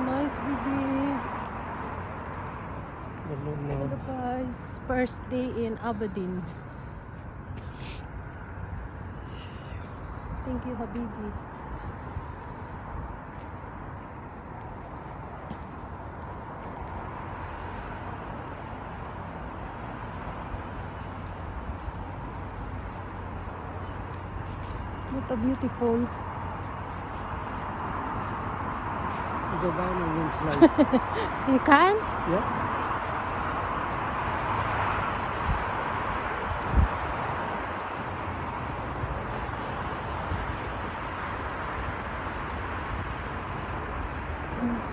nice baby. Hello, guys, first day in Aberdeen. Thank you, Habibi. What a beautiful. Go down and then slide. You can? yeah?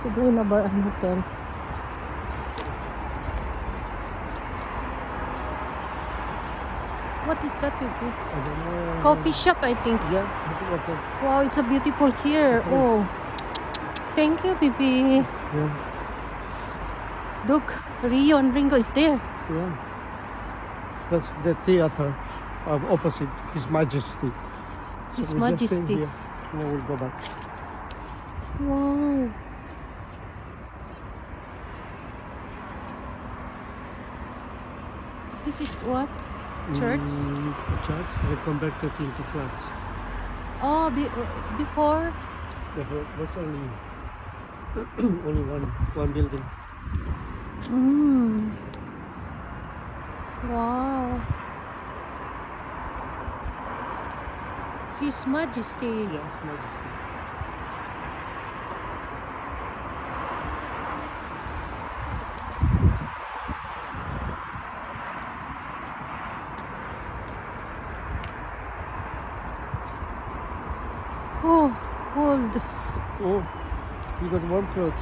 Sabrina Bar and Hotel. What is that, Bibi? I don't know. Coffee shop, I think. Yeah, I think okay. Wow, it's a beautiful here. Yes. Oh, thank you, Bibi. Yeah, Look, Rio and Ringo is there. yeah. That's the theater uh, opposite His Majesty. His stay Majesty. here, and then we'll go back. Wow. This is what? Church? Mm, a church. They converted into flats. Oh, be, uh, before? There was only only one one building. Mm. Wow. His Majesty. Yeah, His Majesty. Oh, cold. Oh, you got warm clothes.